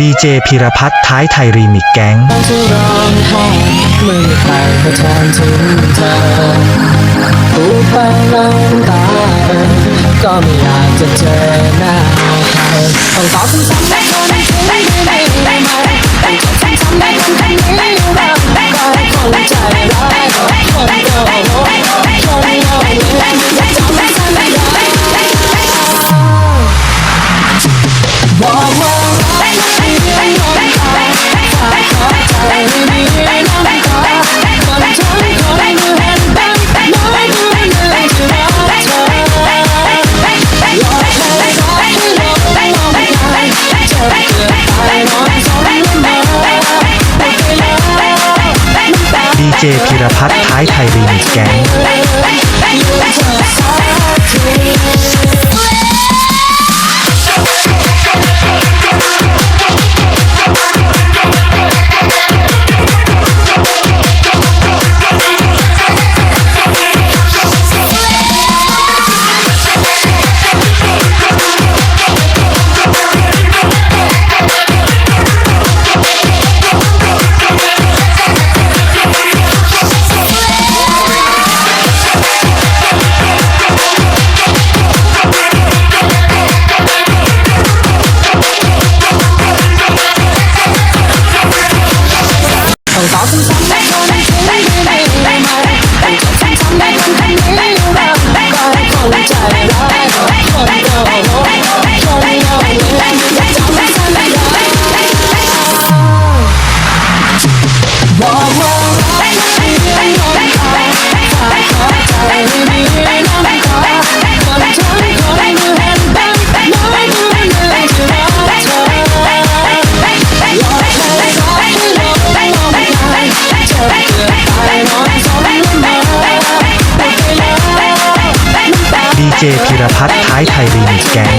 ดีเจพีรพัฒน์ท้ายไทยรีมิกแก๊งก็ไม่อยากจะเจอหน้าเธอต้องตอบคำสั่ง เจพิรพัฒน์ท้ายไทยรีมิกแกง 房租。 เจพิรพัฒน์ท้ายไทยรีมิกแก๊ง